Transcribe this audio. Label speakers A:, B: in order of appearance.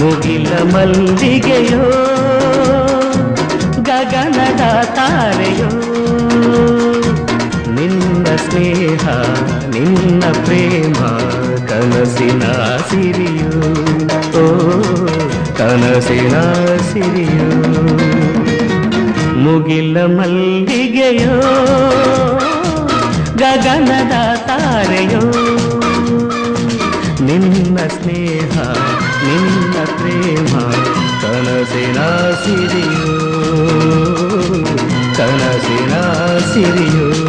A: ಮುಗಿಲ ಮಲ್ಲಿಗೆಯೋ, ಗಗನದ ತಾರೆಯೋ. ನಿನ್ನ ಸ್ನೇಹ, ನಿನ್ನ ಪ್ರೇಮ, ಕನಸಿನ ಸಿರಿಯೋ. ಓ, ಕನಸಿನ ಸಿರಿಯೋ. ಮುಗಿಲ ಮಲ್ಲಿಗೆಯೋ, ಗಗನದ ತಾರೆಯೋ. ನಿನ್ನ ಸ್ನೇಹ, ನಿನ್ನ ಪ್ರೇಮ ಕನಸಿನ ಸಿರಿಯೋ ಕನಸಿನ ಸಿರಿಯು.